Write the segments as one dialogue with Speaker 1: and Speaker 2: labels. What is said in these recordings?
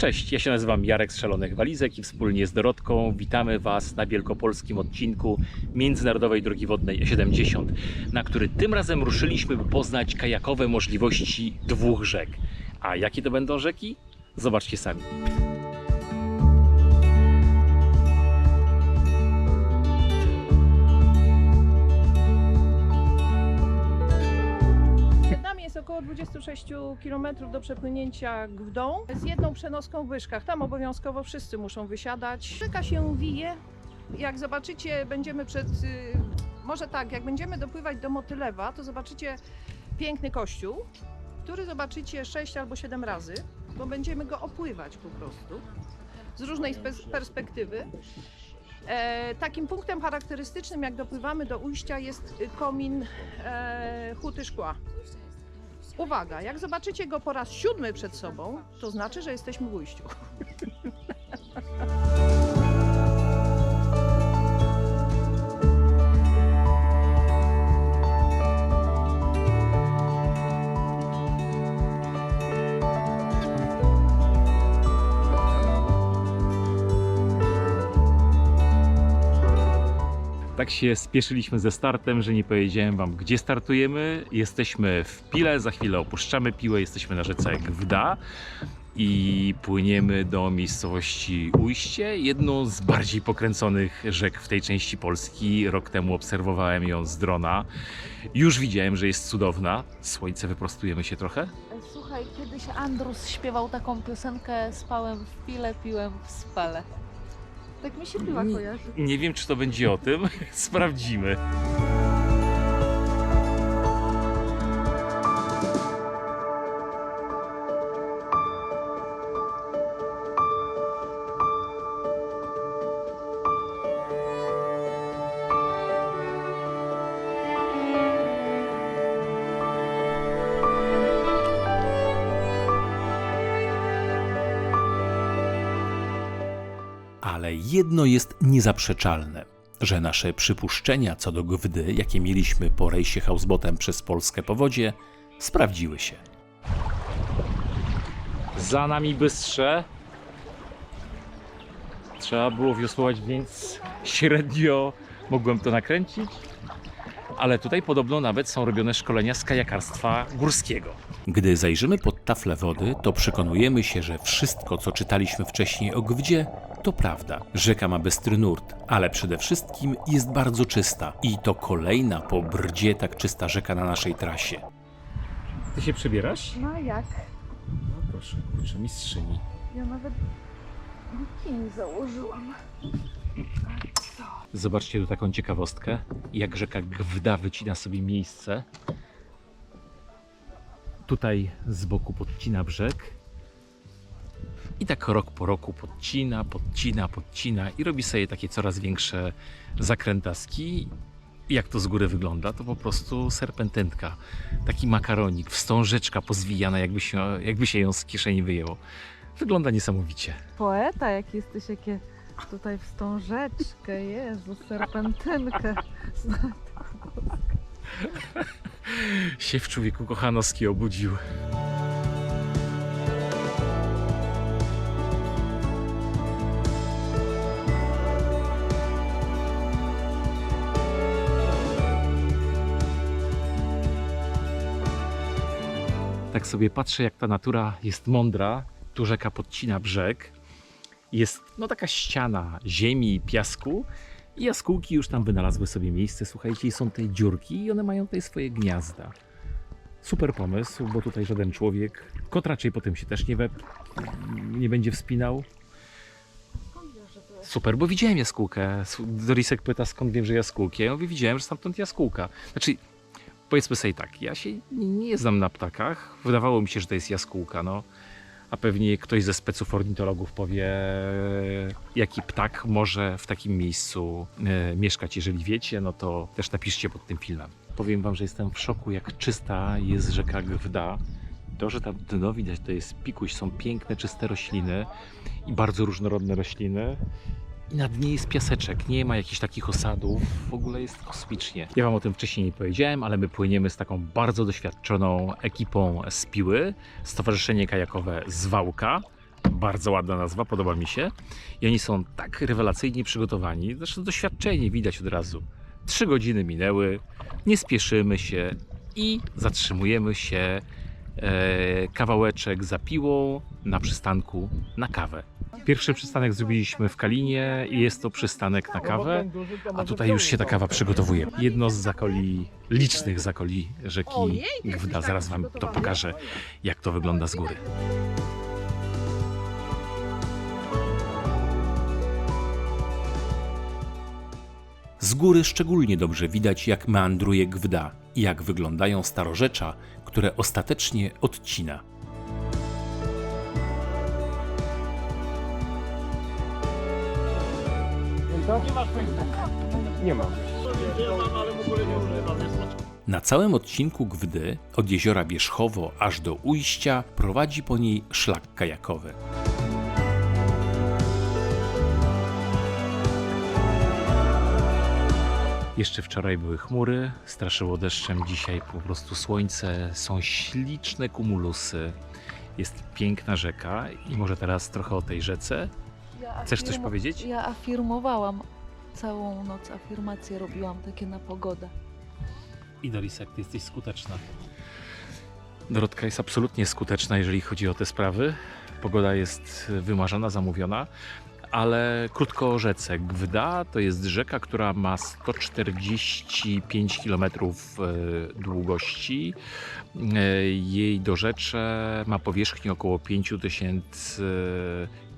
Speaker 1: Cześć, ja się nazywam Jarek z Szalonych Walizek i wspólnie z Dorotką witamy Was na wielkopolskim odcinku Międzynarodowej Drogi Wodnej E70, na który tym razem ruszyliśmy, by poznać kajakowe możliwości dwóch rzek. A jakie to będą rzeki? Zobaczcie sami.
Speaker 2: Około 26 km do przepłynięcia Gdą z jedną przenoską w Łyżkach. Tam obowiązkowo wszyscy muszą wysiadać. Rzeka się wije. Jak zobaczycie, będziemy przed... y, Może tak, jak będziemy dopływać do Motylewa, to zobaczycie piękny kościół, który zobaczycie 6 albo 7 razy, bo będziemy go opływać po prostu z różnej spe- perspektywy. E, takim punktem charakterystycznym, jak dopływamy do ujścia, jest komin e, huty szkła. Uwaga, jak zobaczycie go po raz siódmy przed sobą, to znaczy, że jesteśmy w ujściu.
Speaker 1: Tak się spieszyliśmy ze startem, że nie powiedziałem Wam, gdzie startujemy. Jesteśmy w Pile, za chwilę opuszczamy Piłę, jesteśmy na rzece Gwda i płyniemy do miejscowości Ujście, jedną z bardziej pokręconych rzek w tej części Polski. Rok temu obserwowałem ją z drona. Już widziałem, że jest cudowna. Słońce, wyprostujemy się trochę.
Speaker 3: Słuchaj, kiedyś Andrus śpiewał taką piosenkę Spałem w pile, piłem w spale. Tak mi się
Speaker 1: Nie-
Speaker 3: kojarzy.
Speaker 1: Nie wiem, czy to będzie o tym. Sprawdzimy. Ale jedno jest niezaprzeczalne, że nasze przypuszczenia co do Gwdy, jakie mieliśmy po rejsie housebotem przez Polskę po wodzie, sprawdziły się. Za nami bystrze. Trzeba było wiosłować, więc średnio mogłem to nakręcić. Ale tutaj podobno nawet są robione szkolenia z kajakarstwa górskiego. Gdy zajrzymy pod taflę wody, to przekonujemy się, że wszystko, co czytaliśmy wcześniej o Gwdzie, to prawda. Rzeka ma bystry nurt, ale przede wszystkim jest bardzo czysta. I to kolejna po brdzie tak czysta rzeka na naszej trasie. Ty się przebierasz?
Speaker 3: No jak?
Speaker 1: No proszę, kurczę, mistrzyni.
Speaker 3: Ja nawet bikini założyłam.
Speaker 1: Zobaczcie tu taką ciekawostkę, jak rzeka Gwda wycina sobie miejsce. Tutaj z boku podcina brzeg. I tak rok po roku podcina, podcina, podcina i robi sobie takie coraz większe zakrętaski. Jak to z góry wygląda? To po prostu serpentynka. Taki makaronik, wstążeczka pozwijana, jakby się, jakby się ją z kieszeni wyjęło. Wygląda niesamowicie.
Speaker 3: Poeta jak jesteś, jakie tutaj wstążeczkę, Jezu, serpentynkę.
Speaker 1: się w człowieku kochanowski obudził. Tak sobie patrzę, jak ta natura jest mądra. Tu rzeka podcina brzeg. Jest no taka ściana ziemi i piasku. I jaskółki już tam wynalazły sobie miejsce, słuchajcie, są te dziurki i one mają tutaj swoje gniazda. Super pomysł, bo tutaj żaden człowiek, kot raczej potem się też nie, we, nie będzie wspinał. Super, bo widziałem jaskółkę. Dorisek pyta, skąd wiem, że jaskółki. Ja mówię, widziałem, że stamtąd jaskółka. Znaczy, powiedzmy sobie tak, ja się nie znam na ptakach. Wydawało mi się, że to jest jaskółka, no. A pewnie ktoś ze speców ornitologów powie, jaki ptak może w takim miejscu e, mieszkać. Jeżeli wiecie, no to też napiszcie pod tym filmem. Powiem wam, że jestem w szoku, jak czysta jest rzeka Gwda. To, że tam dno widać, to jest pikuś, są piękne, czyste rośliny i bardzo różnorodne rośliny. I na dnie jest piaseczek, nie ma jakichś takich osadów, w ogóle jest kosmicznie. Ja Wam o tym wcześniej nie powiedziałem, ale my płyniemy z taką bardzo doświadczoną ekipą z Piły, Stowarzyszenie Kajakowe Zwałka. Bardzo ładna nazwa, podoba mi się. I oni są tak rewelacyjnie przygotowani, zresztą doświadczenie widać od razu. Trzy godziny minęły, nie spieszymy się i zatrzymujemy się e, kawałeczek za piłą na przystanku na kawę. Pierwszy przystanek zrobiliśmy w Kalinie i jest to przystanek na kawę, a tutaj już się ta kawa przygotowuje. Jedno z zakoli, licznych zakoli rzeki Gwda. Zaraz Wam to pokażę, jak to wygląda z góry.
Speaker 4: Z góry szczególnie dobrze widać, jak meandruje Gwda i jak wyglądają starorzecza, które ostatecznie odcina.
Speaker 5: Nie mam.
Speaker 4: Na całym odcinku Gwdy, od jeziora Wierzchowo aż do ujścia, prowadzi po niej szlak kajakowy.
Speaker 1: Jeszcze wczoraj były chmury, straszyło deszczem, dzisiaj po prostu słońce, są śliczne kumulusy. Jest piękna rzeka i może teraz trochę o tej rzece.
Speaker 3: Ja
Speaker 1: Chcesz coś powiedzieć?
Speaker 3: Ja afirmowałam całą noc, afirmacje robiłam takie na pogodę.
Speaker 1: I Dorisek, ty jesteś skuteczna. Dorotka jest absolutnie skuteczna, jeżeli chodzi o te sprawy. Pogoda jest wymarzona, zamówiona, ale krótko o rzece. Gwda to jest rzeka, która ma 145 km długości. E, Jej dorzecze ma powierzchnię około 5000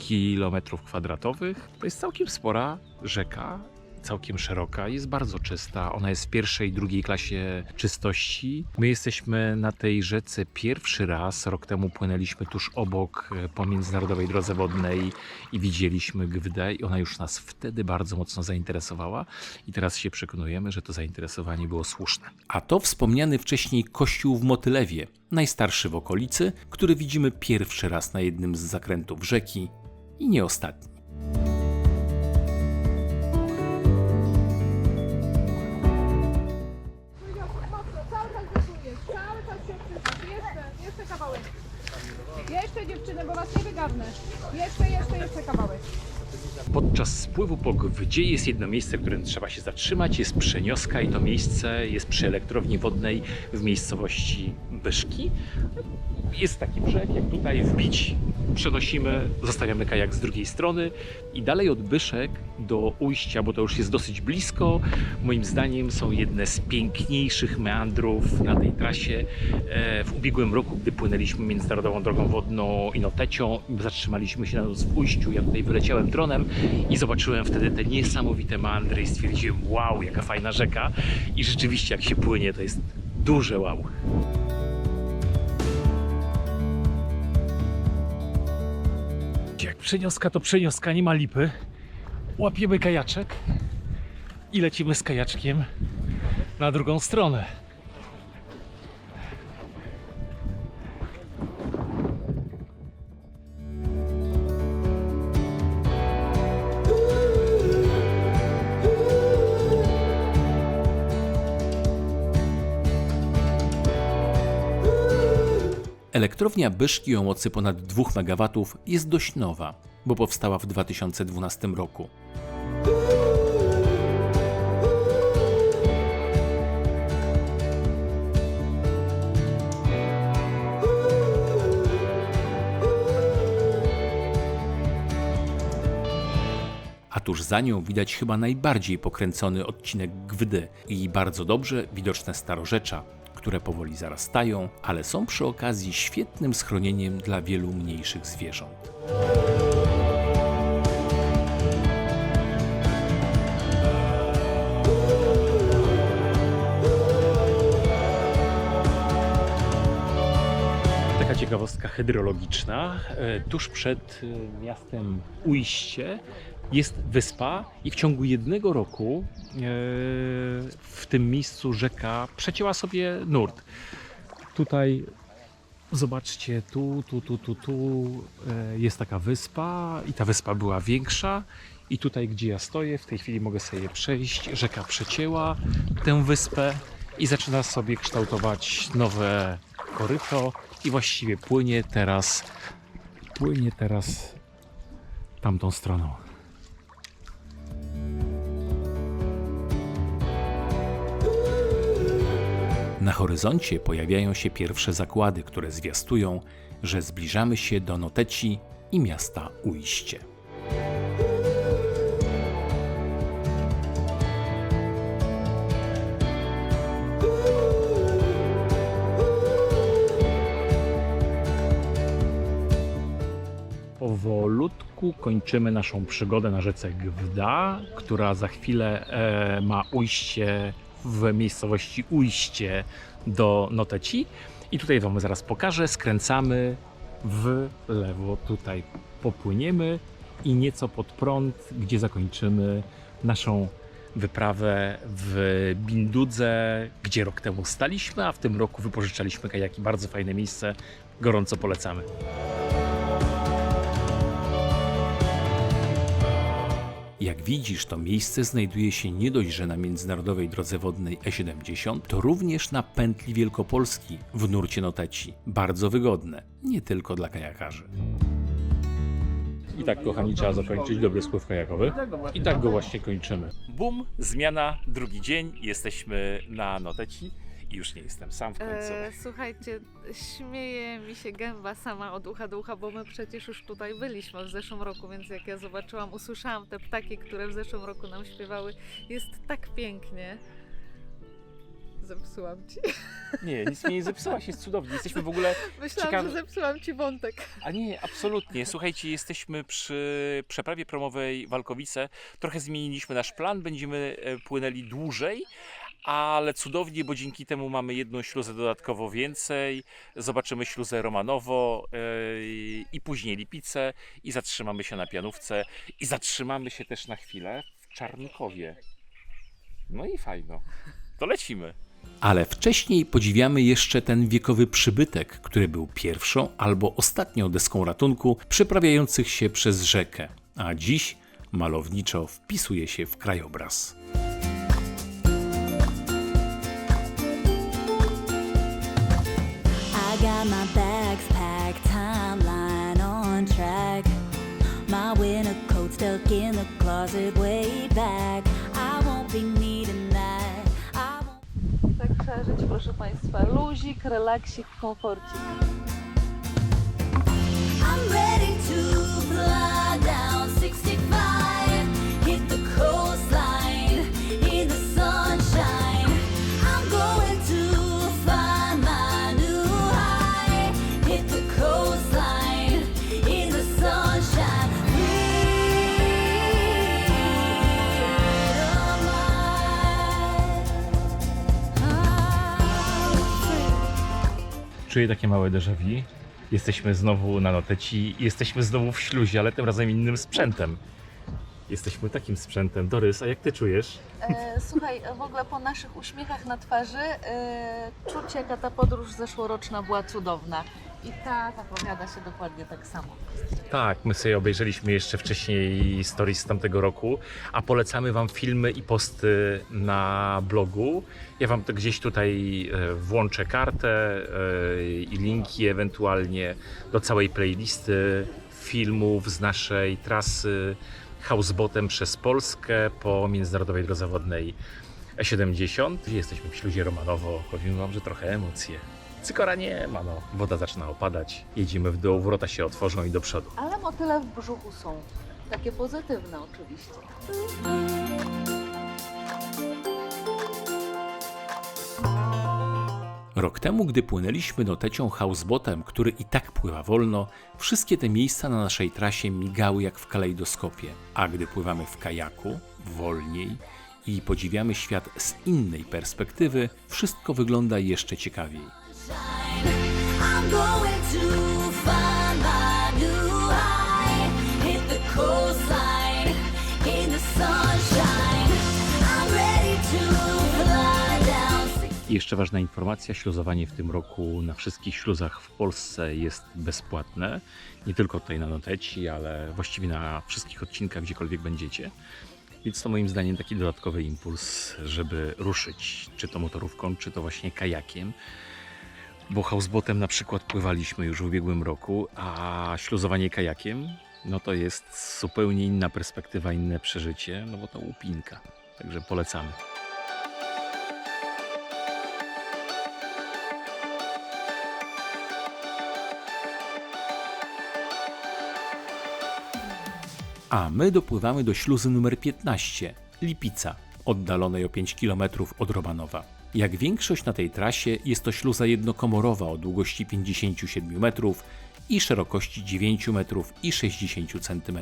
Speaker 1: km kwadratowych. To jest całkiem spora rzeka, całkiem szeroka, jest bardzo czysta. Ona jest w pierwszej, drugiej klasie czystości. My jesteśmy na tej rzece pierwszy raz. Rok temu płynęliśmy tuż obok e, po międzynarodowej drodze wodnej i widzieliśmy Gwdę i ona już nas wtedy bardzo mocno zainteresowała i teraz się przekonujemy, że to zainteresowanie było słuszne.
Speaker 4: A to wspomniany wcześniej kościół w Motylewie, najstarszy w okolicy, który widzimy pierwszy raz na jednym z zakrętów rzeki i nie ostatni.
Speaker 2: Jeszcze, jeszcze, jeszcze kawałek.
Speaker 1: Podczas spływu po Gwdzie jest jedno miejsce, w którym trzeba się zatrzymać. Jest Przenioska i to miejsce jest przy elektrowni wodnej w miejscowości Byszki. Jest taki brzeg, jak tutaj wbić, przenosimy, zostawiamy kajak z drugiej strony i dalej od Byszek do ujścia, bo to już jest dosyć blisko. Moim zdaniem są jedne z piękniejszych meandrów na tej trasie. E, W ubiegłym roku, gdy płynęliśmy międzynarodową drogą wodną Inotecią, zatrzymaliśmy się na noc w ujściu. Ja tutaj wyleciałem dronem i zobaczyłem wtedy te niesamowite meandry i stwierdziłem, wow, jaka fajna rzeka. I rzeczywiście, jak się płynie, to jest duże wow. Jak przenioska, to przenioska, nie ma lipy. Łapiemy kajaczek i lecimy z kajaczkiem na drugą stronę.
Speaker 4: Elektrownia Byszki o mocy ponad 2 MW jest dość nowa, bo powstała w 2012 roku. A tuż za nią widać chyba najbardziej pokręcony odcinek Gwdy i bardzo dobrze widoczne starorzecza, które powoli zarastają, ale są przy okazji świetnym schronieniem dla wielu mniejszych zwierząt.
Speaker 1: Taka ciekawostka hydrologiczna. E, Tuż przed e, miastem Ujście jest wyspa i w ciągu jednego roku e, w tym miejscu rzeka przecięła sobie nurt. Tutaj zobaczcie, tu, tu, tu, tu, tu e, jest taka wyspa i ta wyspa była większa. I tutaj, gdzie ja stoję, w tej chwili mogę sobie przejść. Rzeka przecięła tę wyspę i zaczyna sobie kształtować nowe koryto i właściwie płynie teraz płynie teraz tamtą stroną.
Speaker 4: Na horyzoncie pojawiają się pierwsze zakłady, które zwiastują, że zbliżamy się do Noteci i miasta Ujście.
Speaker 1: Powolutku kończymy naszą przygodę na rzece Gwda, która za chwilę e, ma ujście w miejscowości Ujście do Noteci. I tutaj Wam zaraz pokażę. Skręcamy w lewo, tutaj popłyniemy i nieco pod prąd, gdzie zakończymy naszą wyprawę w Bindudze, gdzie rok temu staliśmy, a w tym roku wypożyczaliśmy kajaki. Bardzo fajne miejsce, gorąco polecamy.
Speaker 4: Jak widzisz, to miejsce znajduje się nie dość, że na międzynarodowej drodze wodnej E70, to również na pętli Wielkopolski w nurcie Noteci. Bardzo wygodne, nie tylko dla kajakarzy.
Speaker 1: I tak, kochani, trzeba zakończyć dobry spływ kajakowy. I tak go właśnie kończymy. Bum, zmiana, drugi dzień, jesteśmy na Noteci już nie jestem sam w końcu.
Speaker 3: E, słuchajcie, śmieje mi się gęba sama od ucha do ucha, bo my przecież już tutaj byliśmy w zeszłym roku, więc jak ja zobaczyłam, usłyszałam te ptaki, które w zeszłym roku nam śpiewały, jest tak pięknie. Zepsułam ci.
Speaker 1: Nie, nic mnie nie zepsułaś, jest cudownie. Jesteśmy w ogóle...
Speaker 3: Myślałam, że zepsułam ci wątek.
Speaker 1: A nie, absolutnie. Słuchajcie, jesteśmy przy przeprawie promowej Walkowice. Trochę zmieniliśmy nasz plan, będziemy e, płynęli dłużej, ale cudownie, bo dzięki temu mamy jedną śluzę dodatkowo więcej. Zobaczymy śluzę Romanowo e, i później Lipicę i zatrzymamy się na Pianówce i zatrzymamy się też na chwilę w Czarnkowie. No i fajno. To lecimy.
Speaker 4: Ale wcześniej podziwiamy jeszcze ten wiekowy przybytek, który był pierwszą albo ostatnią deską ratunku przeprawiających się przez rzekę, a dziś malowniczo wpisuje się w krajobraz.
Speaker 5: In the closet way back. I won't be that. I.
Speaker 3: Tak proszę Państwa. Luzik, relaksik, komforcik.
Speaker 1: Czuję takie małe déjà vu. Jesteśmy znowu na Noteci, jesteśmy znowu w śluzie, ale tym razem innym sprzętem. Jesteśmy takim sprzętem. Dorys, a jak ty czujesz?
Speaker 3: E, słuchaj, w ogóle po naszych uśmiechach na twarzy e, czuć jaka ta podróż zeszłoroczna była cudowna. I ta zapowiada się dokładnie tak samo.
Speaker 1: Tak, my sobie obejrzeliśmy jeszcze wcześniej stories z tamtego roku, a polecamy Wam filmy i posty na blogu. Ja Wam to gdzieś tutaj e, włączę kartę e, i linki ewentualnie do całej playlisty filmów z naszej trasy housebotem przez Polskę po międzynarodowej drodze wodnej E70. Jesteśmy w śluzie Romanowo, powiem Wam, że trochę emocje. Cykora nie ma, no. Woda zaczyna opadać, jedziemy w dół, wrota się otworzą i do przodu.
Speaker 3: Ale motyle w brzuchu są. Takie pozytywne oczywiście.
Speaker 4: Rok temu, gdy płynęliśmy notecią housebotem, który i tak pływa wolno, wszystkie te miejsca na naszej trasie migały jak w kalejdoskopie. A gdy pływamy w kajaku, wolniej i podziwiamy świat z innej perspektywy, wszystko wygląda jeszcze ciekawiej.
Speaker 1: I jeszcze ważna informacja, śluzowanie w tym roku na wszystkich śluzach w Polsce jest bezpłatne. Nie tylko tutaj na Noteci, ale właściwie na wszystkich odcinkach, gdziekolwiek będziecie. Więc to moim zdaniem taki dodatkowy impuls, żeby ruszyć, czy to motorówką, czy to właśnie kajakiem. Bo houseboatem na przykład pływaliśmy już w ubiegłym roku, a śluzowanie kajakiem no to jest zupełnie inna perspektywa, inne przeżycie, no bo to łupinka. Także polecamy.
Speaker 4: A my dopływamy do śluzy numer 15, Lipica, oddalonej o 5 km od Romanowa. Jak większość na tej trasie jest to śluza jednokomorowa o długości 57 metrów i szerokości 9 metrów i 60 cm.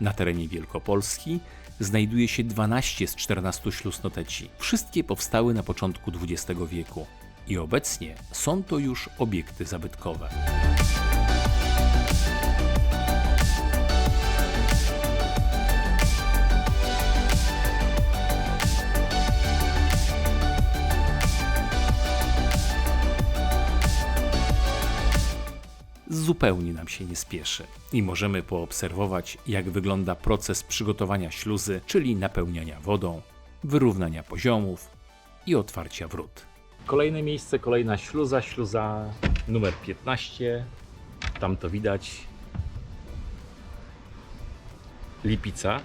Speaker 4: Na terenie Wielkopolski znajduje się 12 z 14 śluz noteci. Wszystkie powstały na początku XX wieku i obecnie są to już obiekty zabytkowe. Zupełnie nam się nie spieszy i możemy poobserwować, jak wygląda proces przygotowania śluzy, czyli napełniania wodą, wyrównania poziomów i otwarcia wrót.
Speaker 1: Kolejne miejsce, kolejna śluza, śluza numer 15. Tam to widać. Lipica.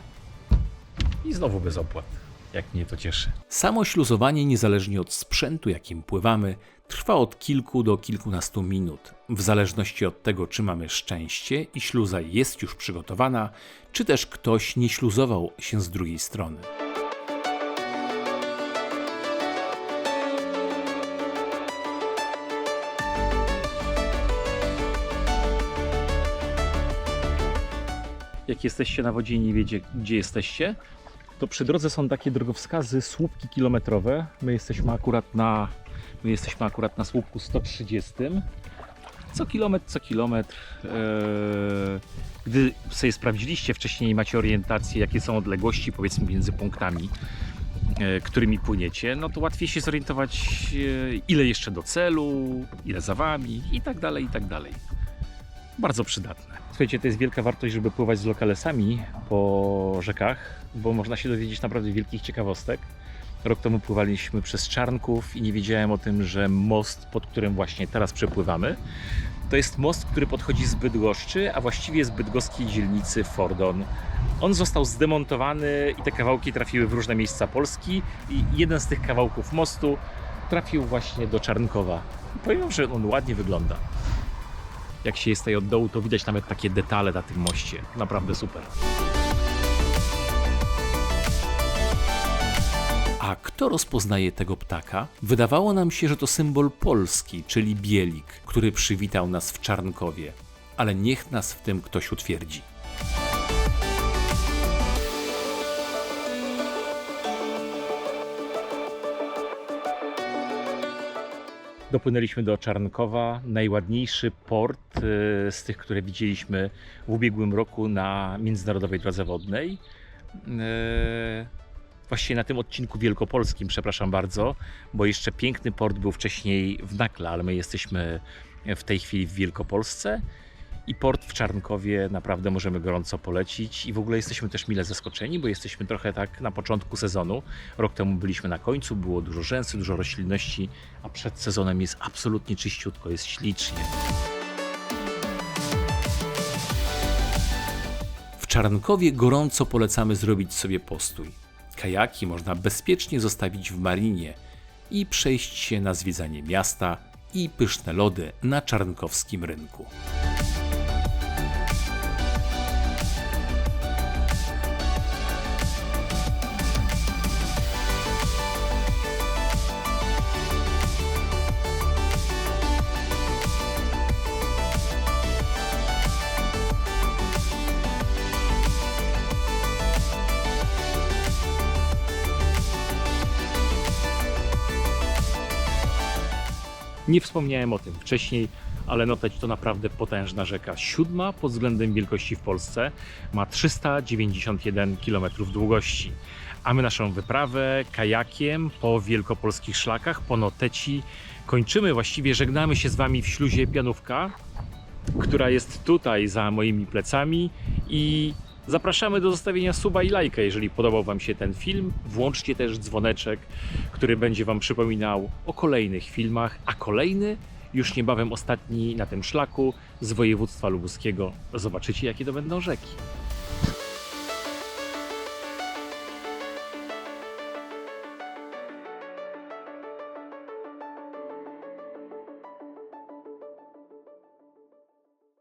Speaker 1: I znowu bez opłat. Jak mnie to cieszy.
Speaker 4: Samo śluzowanie, niezależnie od sprzętu, jakim pływamy, trwa od kilku do kilkunastu minut, w zależności od tego, czy mamy szczęście i śluza jest już przygotowana, czy też ktoś nie śluzował się z drugiej strony.
Speaker 1: Jak jesteście na wodzie i nie wiecie, gdzie jesteście, to przy drodze są takie drogowskazy, słupki kilometrowe. My jesteśmy akurat na, my jesteśmy akurat na słupku 130. Co kilometr, co kilometr. Eee, gdy sobie sprawdziliście wcześniej i macie orientację, jakie są odległości, powiedzmy, między punktami, e, którymi płyniecie, no to łatwiej się zorientować, e, ile jeszcze do celu, ile za wami i tak dalej, i tak dalej. Bardzo przydatne. Słuchajcie, to jest wielka wartość, żeby pływać z lokalesami po rzekach, bo można się dowiedzieć naprawdę wielkich ciekawostek. Rok temu pływaliśmy przez Czarnków i nie wiedziałem o tym, że most, pod którym właśnie teraz przepływamy, to jest most, który podchodzi z Bydgoszczy, a właściwie z bydgoskiej dzielnicy Fordon. On został zdemontowany i te kawałki trafiły w różne miejsca Polski i jeden z tych kawałków mostu trafił właśnie do Czarnkowa. Powiem wam, że on ładnie wygląda. Jak się jest tutaj od dołu, to widać nawet takie detale na tym moście. Naprawdę super.
Speaker 4: A kto rozpoznaje tego ptaka? Wydawało nam się, że to symbol Polski, czyli bielik, który przywitał nas w Czarnkowie. Ale niech nas w tym ktoś utwierdzi.
Speaker 1: Dopłynęliśmy do Czarnkowa, najładniejszy port y, z tych, które widzieliśmy w ubiegłym roku na międzynarodowej drodze wodnej. Właściwie na tym odcinku wielkopolskim, przepraszam bardzo, bo jeszcze piękny port był wcześniej w Nakle, ale my jesteśmy w tej chwili w Wielkopolsce. I port w Czarnkowie naprawdę możemy gorąco polecić i w ogóle jesteśmy też mile zaskoczeni, bo jesteśmy trochę tak na początku sezonu. Rok temu byliśmy na końcu, było dużo rzęsy, dużo roślinności, a przed sezonem jest absolutnie czyściutko, jest ślicznie.
Speaker 4: W Czarnkowie gorąco polecamy zrobić sobie postój. Kajaki można bezpiecznie zostawić w marinie i przejść się na zwiedzanie miasta i pyszne lody na czarnkowskim rynku.
Speaker 1: Nie wspomniałem o tym wcześniej, ale Noteć to naprawdę potężna rzeka. Siódma pod względem wielkości w Polsce, ma 391 km długości. A my naszą wyprawę kajakiem po wielkopolskich szlakach, po Noteci kończymy. Właściwie żegnamy się z Wami w śluzie Pianówka, która jest tutaj za moimi plecami i zapraszamy do zostawienia suba i lajka, jeżeli podobał Wam się ten film. Włączcie też dzwoneczek, który będzie Wam przypominał o kolejnych filmach, a kolejny Już niebawem ostatni na tym szlaku z województwa lubuskiego. Zobaczycie, jakie to będą rzeki.